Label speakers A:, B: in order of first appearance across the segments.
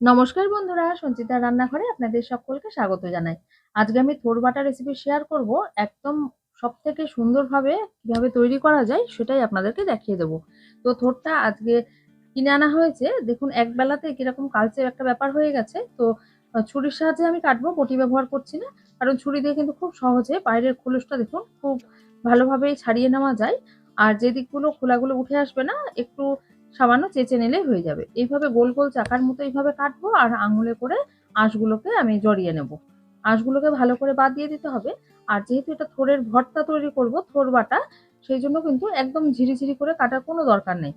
A: নমস্কার বন্ধুরা সঞ্চিতা রান্নাঘরে আপনাদের সকলকে স্বাগত জানাই। আজকে আমি থোর বাটা রেসিপি শেয়ার করব, একদম সব থেকে সুন্দরভাবে কীভাবে তৈরি করা যায় সেটাই আপনাদেরকে দেখিয়ে দেবো। তো থোরটা আজকে কিনে আনা হয়েছে, দেখুন এক বেলাতে কীরকম কালচে একটা ব্যাপার হয়ে গেছে। তো ছুরির সাহায্যে আমি কাটবো, বটি ব্যবহার করছি না, কারণ ছুরি দিয়ে কিন্তু খুব সহজে বাইরের খোলসটা দেখুন খুব ভালোভাবে ছাড়িয়ে নেওয়া যায়। আর যে দিকগুলো খোলাগুলো উঠে আসবে না, একটু সামান্য চেঁচে নিলেই হয়ে যাবে। এইভাবে গোল গোল চাকার মতো এইভাবে কাটবো আর আঙুলে করে আঁশগুলোকে আমি জড়িয়ে নেব। আঁশগুলোকে ভালো করে বাদ দিয়ে দিতে হবে। আর যেহেতু এটা থোরের ভর্তা তৈরি করব, থোর বাটা, সেই জন্য কিন্তু একদম ঝিরিঝিরি করে কাটার কোনো দরকার নেই।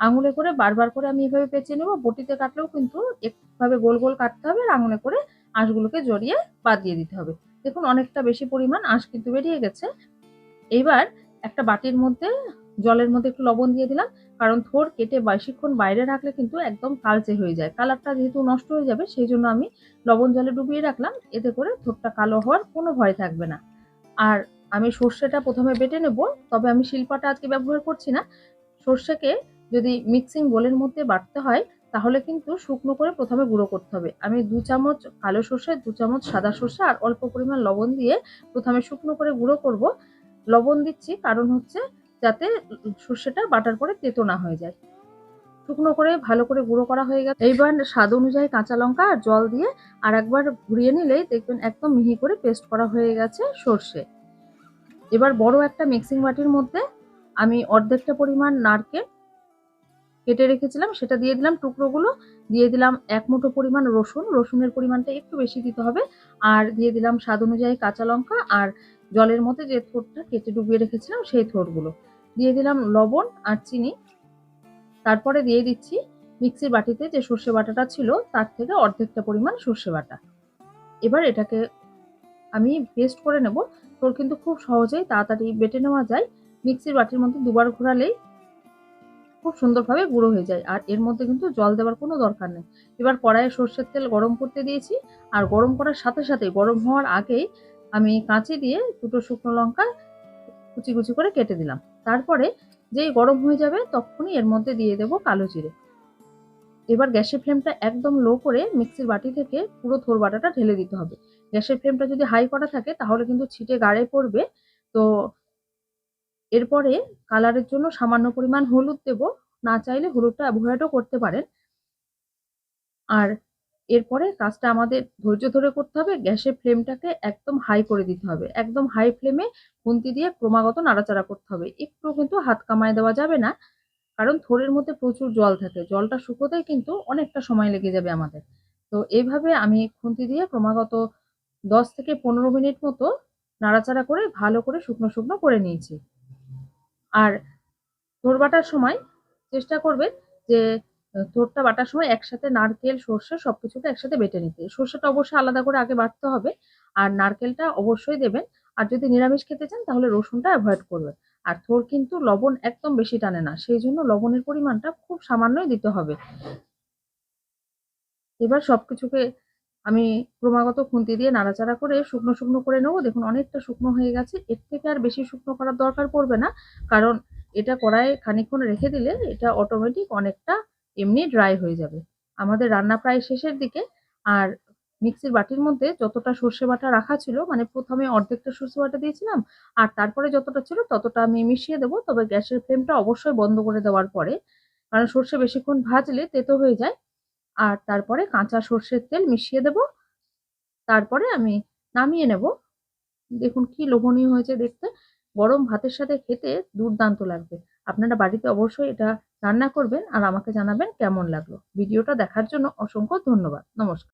A: আঙুলে করে বারবার করে আমি এভাবে পেঁচে নেব, বটিতে কাটলেও কিন্তু একভাবে গোল গোল কাটতে হবে আর আঙুলে করে আঁশগুলোকে জড়িয়ে বাদ দিয়ে দিতে হবে। দেখুন অনেকটা বেশি পরিমাণ আঁশ কিন্তু বেরিয়ে গেছে। এইবার একটা বাটির মধ্যে জলের মধ্যে একটু লবণ দিয়ে দিলাম, কারণ থোর কেটে বেশিক্ষণ বাইরে রাখলে কিন্তু একদম কালচে হয়ে যায়। কালারটা যেহেতু নষ্ট হয়ে যাবে, সেই জন্য আমি লবণ জলে ডুবিয়ে রাখলাম। এতে করে থোরটা কালো হওয়ার কোনো ভয় থাকবে না। আর আমি সর্ষেটা প্রথমে বেটে নেব, তবে আমি শিল্পাটা আজকে ব্যবহার করছি না। সর্ষেকে যদি মিক্সিং বোলের মধ্যে বাটতে হয়, তাহলে কিন্তু শুকনো করে প্রথমে গুঁড়ো করতে হবে। আমি দু চামচ কালো সর্ষে, দু চামচ সাদা সর্ষে আর অল্প পরিমাণ লবণ দিয়ে প্রথমে শুকনো করে গুঁড়ো করব। লবণ দিচ্ছি কারণ হচ্ছে যাতে সর্ষেটা বাটার পরে তেতো না হয়ে যায়। শুকনো করে, ভালো করে গুঁড়ো করা হয়ে গেছে। এইবার স্বাদ অনুযায়ী কাঁচা লঙ্কা আর জল দিয়ে আর একবার ঘুরিয়ে নিলেই দেখবেন একদম মিহি করে পেস্ট করা হয়ে গেছে সর্ষে। এবার বড় একটা মিক্সিং বাটির মধ্যে আমি অর্ধেকটা পরিমাণ নারকেল কেটে রেখেছিলাম, সেটা দিয়ে দিলাম টুকরোগুলো, দিয়ে দিলাম এক মুঠো পরিমাণ রসুন, রসুনের পরিমাণটা একটু বেশি দিতে হবে। আর দিয়ে দিলাম স্বাদ অনুযায়ী কাঁচা লঙ্কা আর জলের মধ্যে যে থোরটা কেটে ডুবিয়ে রেখেছিলাম, সেই থোরগুলো। দিয়ে দিলাম লবণ আর চিনি। তারপরে দিয়ে দিচ্ছি মিক্সির বাটিতে যে সর্ষে বাটাটা ছিল, তার থেকে অর্ধেকটা পরিমাণ সর্ষে বাটা। এবার এটাকে আমি পেস্ট করে নেব। তোর কিন্তু খুব সহজেই তাড়াতাড়ি বেটে নেওয়া যায়। মিক্সির বাটির মধ্যে দুবার ঘোরালেই খুব সুন্দরভাবে গুঁড়ো হয়ে যায়। আর এর মধ্যে কিন্তু জল দেওয়ার কোনো দরকার নেই। এবার কড়াইয়ে সর্ষের তেল গরম করতে দিয়েছি। আর গরম করার সাথে সাথে, গরম হওয়ার আগেই আমি কাঁচি দিয়ে দুটো শুকনো লঙ্কা কুচি কুচি করে কেটে দিলাম। তারপরে যেই গরম হয়ে যাবে তখনই এর মধ্যে দিয়ে দেবো কালো জিরে। এবার গ্যাসের ফ্লেমটা একদম লো করে মিক্সির বাটি থেকে পুরো থোর বাটাটা ঢেলে দিতে হবে। গ্যাসের ফ্লেমটা যদি হাই করা থাকে তাহলে কিন্তু ছিটে গাড়ে পড়বে। তো এরপরে কালারের জন্য সামান্য পরিমাণ হলুদ দেব। না চাইলে হলুদটা অ্যাভয়েডও করতে পারেন। আর এরপরে কাজটা আমাদের ধৈর্য ধরে করতে হবে, গ্যাসের ফ্লেমটাকে একদম হাই করে দিতে হবে। একদম হাই ফ্লেমে খুন্তি দিয়ে ক্রমাগত নাড়াচাড়া করতে হবে। একটু কিন্তু হাত কামায় দেওয়া যাবে না, কারণ থোড়ের মধ্যে প্রচুর জল থাকে। জলটা শুকোতে কিন্তু অনেকটা সময় লেগে যাবে আমাদের। তো এইভাবে আমি খুন্তি দিয়ে ক্রমাগত দশ থেকে পনেরো মিনিট মতো নাড়াচাড়া করে ভালো করে শুকনো শুকনো করে নিয়েছি। আর থোর বাটার সময় চেষ্টা করবেন যে তোরটা বাটার সময় একসাথে নারকেল, সর্ষে সব কিছুকে একসাথে বেটে নিতে। সর্ষেটা অবশ্যই আলাদা করে আগে বাটতে হবে আর নারকেলটা অবশ্যই দেবেন। আর যদি নিরামিষ খেতে চান তাহলে রসুনটা অ্যাভয়েড করবেন। আর থোর কিন্তু লবণ একদম বেশি টানে না, সেই জন্য লবণের পরিমাণটা খুব সামান্যই দিতে হবে। এবার সবকিছুকে আমি ক্রমাগত খুন্তি দিয়ে নাড়াচাড়া করে শুকনো শুকনো করে নেব। দেখুন, অনেকটা শুকনো হয়ে গেছে। এর থেকে আর বেশি শুকনো করার দরকার পড়বে না। কারণ এটা কড়াই খানিক্ষণ রেখে দিলে এটা অটোমেটিক অনেকটা এমনি ড্রাই হয়ে যাবে। আমাদের রান্না প্রায় শেষের দিকে, আর মিক্সির বাটির মধ্যে যতটা সর্ষে বাটা রাখা ছিল মানে প্রথমে অর্ধেকটা সর্ষে বাটা দিয়েছিলাম, আর তারপরে যতটা ছিল ততটা আমি মিশিয়ে দেবো, তবে গ্যাসের ফ্লেমটা অবশ্যই বন্ধ করে দেওয়ার পরে, কারণ সর্ষে বেশিক্ষণ ভাজলে তেতো হয়ে যায়। আর তারপরে কাঁচা সর্ষের তেল মিশিয়ে দেব, তারপরে আমি নামিয়ে নেব। দেখুন কি লোভনীয় হয়েছে দেখতে, গরম ভাতের সাথে খেতে দুর্দান্ত লাগবে। আপনারা বাড়িতে অবশ্যই এটা রান্না করবেন আর আমাকে জানাবেন কেমন লাগল। ভিডিওটা দেখার জন্য অসংখ্য ধন্যবাদ। নমস্কার।